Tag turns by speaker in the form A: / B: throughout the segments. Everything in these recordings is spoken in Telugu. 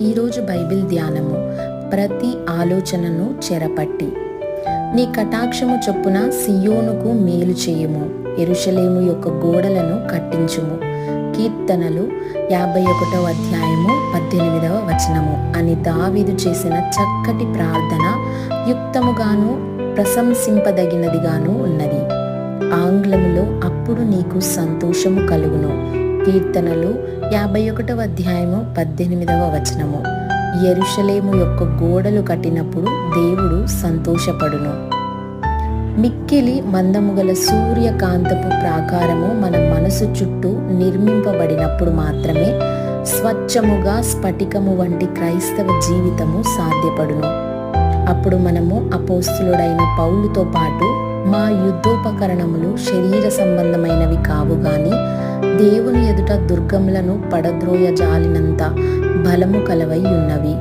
A: ఈరోజు బైబిల్ ధ్యానము. ప్రతి ఆలోచనను చెరపట్టి. నీ కటాక్షము చొప్పున సియోనుకు మేలు చేయుము. ఎరుషలేము యొక్క గోడలను కట్టించుము. కీర్తనలు యాభై ఒకటవ అధ్యాయము పద్దెనిమిదవ వచనము. అని దావీదు చేసిన చక్కటి ప్రార్థన యుక్తముగాను ప్రశంసింపదగినదిగాను ఉన్నది. ఆంగ్లములో అప్పుడు నీకు సంతోషము కలుగును. కీర్తనలు యాభై ఒకటవ అధ్యాయము పద్దెనిమిదవ వచనము. ఎరుషలేము యొక్క గోడలు కట్టినప్పుడు దేవుడు సంతోషపడును. మిక్కిలి మందము గల సూర్యకాంతపు ప్రాకారము మన మనసు చుట్టూ నిర్మింపబడినప్పుడు మాత్రమే స్వచ్ఛముగా స్ఫటికము వంటి క్రైస్తవ జీవితము సాధ్యపడును. అప్పుడు మనము అపోస్తులుడైన పౌలుతో పాటు మా యుద్ధోపకరణములు శరీర సంబంధమైనవి కావుగా దేవుని ఎదుట దుర్గములను పడద్రోయ జాలినంత బలము కలవై ఉన్నవి.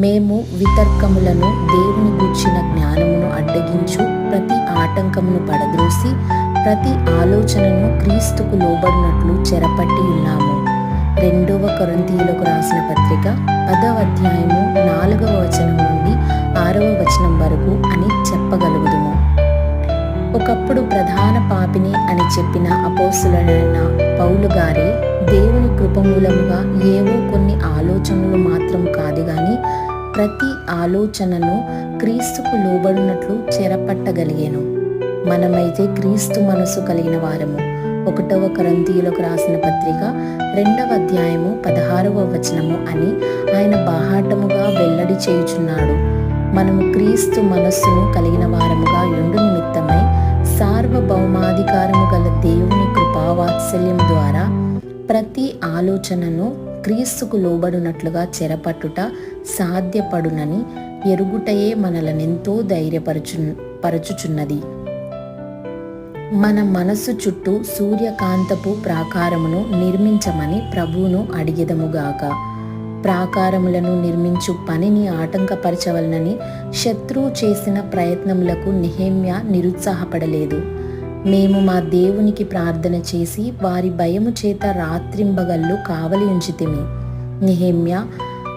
A: మేము వితర్కములను దేవుని గూర్చిన జ్ఞానమును అడ్డగించు ప్రతి ఆటంకమును పడద్రోసి ప్రతి ఆలోచనను క్రీస్తుకు లోబడినట్లు చెరపట్టి ఉన్నాము. రెండవ కొరంతీయులకు రాసిన పత్రిక పదవ అధ్యాయము నాలుగవ వచనం నుండి ఆరవ వచనం వరకు అని చెప్పగలుగుతాం. ఒకప్పుడు ప్రధాన పాపిని అని చెప్పిన అపోసులైన పౌలు గారే దేవుని కృపమూలముగా ఏవో కొన్ని ఆలోచనలు మాత్రం కాదు గాని ప్రతి ఆలోచనను క్రీస్తుకు లోబడినట్లు చెరపట్టగలిగాను. మనమైతే క్రీస్తు మనసు కలిగిన వారము. ఒకటవ కరంతీయులకు రాసిన పత్రిక రెండవ అధ్యాయము పదహారవ వచనము అని ఆయన బాహాటముగా వెల్లడి చేయుచున్నాడు. మనము క్రీస్తు మనస్సును కలిగిన వారముగా ఎండు సార్వభౌమాధికారము గల దేవుని కృపావాత్సల్యం ద్వారా ప్రతి ఆలోచనను క్రీస్తుకు లోబడినట్లుగా చెరపట్టుట సాధ్యపడునని ఎరుగుటయే మనలనెంతో ధైర్యపరచు పరచుచున్నది. మన మనసు చుట్టూ సూర్యకాంతపు ప్రాకారమును నిర్మించమని ప్రభువును అడిగెదముగాక ప్రాకారములను నిర్మించు పనిని ఆటంకపరచవలనని శత్రువు చేసిన ప్రయత్నములకు నిహేమ్య నిరుత్సాహపడలేదు. మేము మా దేవునికి ప్రార్థన చేసి వారి భయము చేత రాత్రింబగళ్ళు కావలి ఉంచితిమి. నిహేమ్య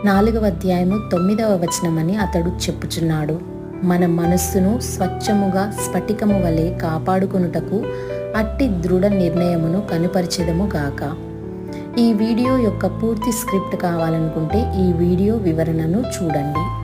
A: నాలుగవ అధ్యాయము తొమ్మిదవ వచనమని అతడు చెప్పుచున్నాడు. మన మనస్సును స్వచ్ఛముగా స్ఫటికము వలె కాపాడుకొనుటకు అట్టి దృఢ నిర్ణయమును కనుపరిచెదము గాక. ఈ వీడియో యొక్క పూర్తి స్క్రిప్ట్ కావాలనుకుంటే ఈ వీడియో వివరణను చూడండి.